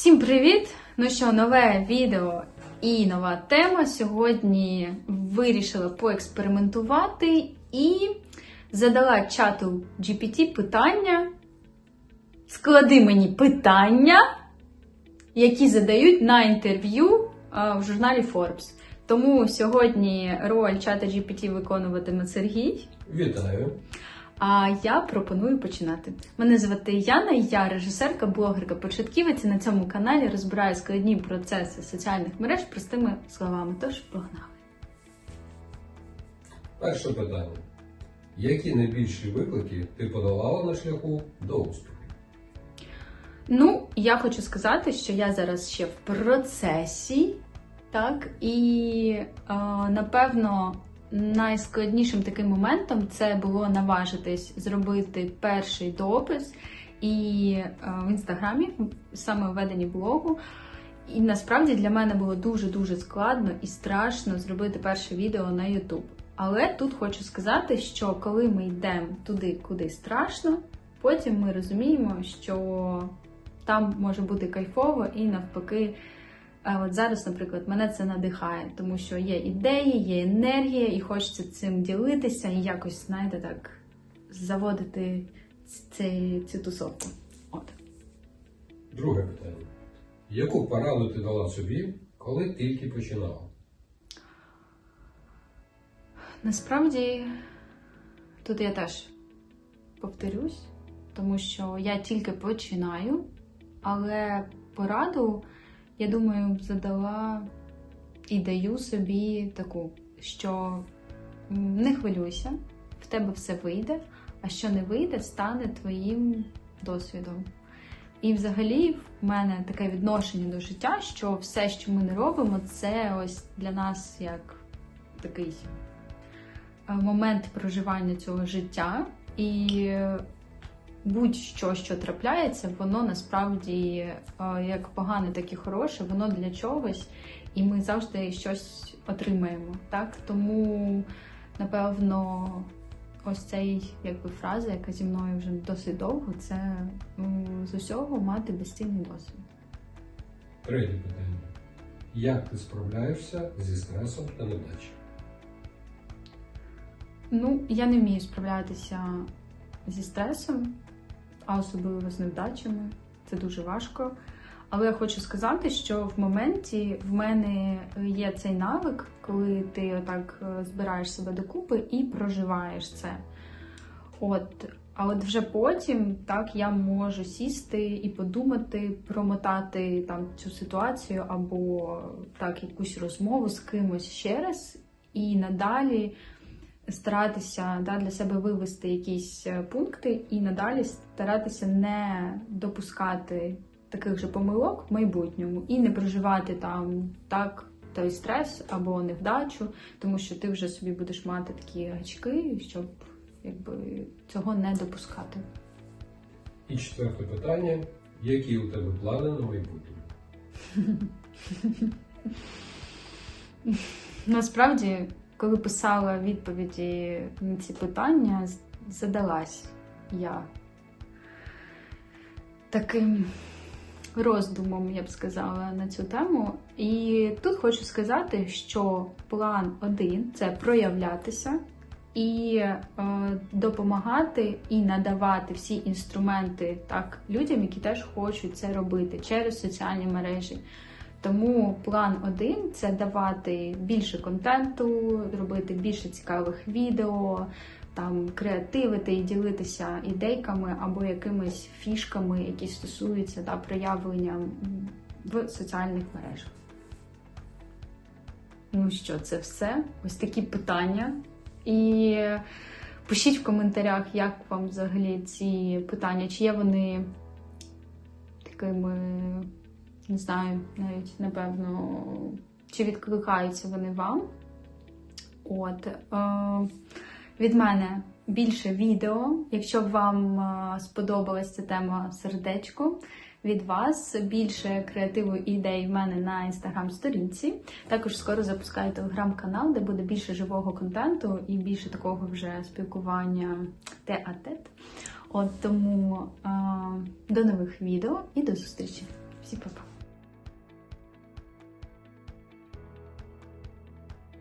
Всім привіт! Ну що, нове відео і нова тема. Сьогодні вирішила поекспериментувати і задала чату GPT питання. Склади мені питання, які задають на інтерв'ю в журналі Forbes. Тому сьогодні роль чата GPT виконуватиме Сергій. Вітаю. А я пропоную починати. Мене звати Яна, я режисерка, блогерка, початківець. і На цьому каналі розбираю складні процеси соціальних мереж простими словами. Тож погнали. Перше питання. Які найбільші виклики ти подолала на шляху до успіху? Ну, я хочу сказати, що я зараз ще в процесі, так, і е, напевно найскладнішим таким моментом це було наважитись зробити перший допис і е, в інстаграмі, саме в веденні блогу. І насправді для мене було дуже-дуже складно і страшно зробити перше відео на YouTube. Але тут хочу сказати, що коли ми йдемо туди, куди страшно, потім ми розуміємо, що там може бути кайфово і навпаки. А от зараз, наприклад, мене це надихає, тому що є ідеї, є енергія, і хочеться цим ділитися і якось, знаєте, так заводити цей, цю тусовку. От. Друге питання. Яку пораду ти дала собі, коли тільки починала? Насправді, тут я теж повторюсь, тому що я тільки починаю, але пораду, я думаю, задала і даю собі таку, що не хвилюйся, в тебе все вийде, а що не вийде, стане твоїм досвідом. І взагалі в мене таке відношення до життя, що все, що ми не робимо, це ось для нас як такий е, момент проживання цього життя. І будь-що, що трапляється, воно насправді е, як погане, так і хороше, воно для чогось, і ми завжди щось отримаємо. Так? Тому, напевно, ось цей якби фраза, яка зі мною вже досить довго, це з усього мати безцінний досвід. Третє питання. Як ти справляєшся зі стресом та невдачею? Ну, я не вмію справлятися зі стресом, а особливо з невдачами. Це дуже важко. Але я хочу сказати, що в моменті в мене є цей навик, коли ти отак е, збираєш себе докупи і проживаєш це. От, а от вже потім так я можу сісти і подумати, промотати там цю ситуацію або так якусь розмову з кимось ще раз, і надалі старатися да, для себе вивести якісь е, пункти і надалі старатися не допускати таких же помилок в майбутньому і не проживати там так той стрес або невдачу, тому що ти вже собі будеш мати такі гачки, щоб якби цього не допускати. І четверте питання. Які у тебе плани на майбутнє? Насправді, коли писала відповіді на ці питання, задалась я таким роздумом, я б сказала, на цю тему. І тут хочу сказати, що план один це проявлятися і е, допомагати і надавати всі інструменти так людям, які теж хочуть це робити через соціальні мережі. Тому план один це давати більше контенту, робити більше цікавих відео, там креативити і ділитися ідейками або якимись фішками, які стосуються та проявлення в соціальних мережах. Ну що, це все? Ось такі питання. І пишіть в коментарях, як вам взагалі ці питання, чи є вони такими не знаю, навіть напевно, чи відкликаються вони вам. От е, від мене більше відео. Якщо вам е, сподобалась ця тема сердечко, від вас більше креативу і ідей в мене на інстаграм-сторінці. Також скоро запускаю телеграм-канал, де буде більше живого контенту і більше такого вже спілкування те-а-тет. От тому е, до нових відео і до зустрічі!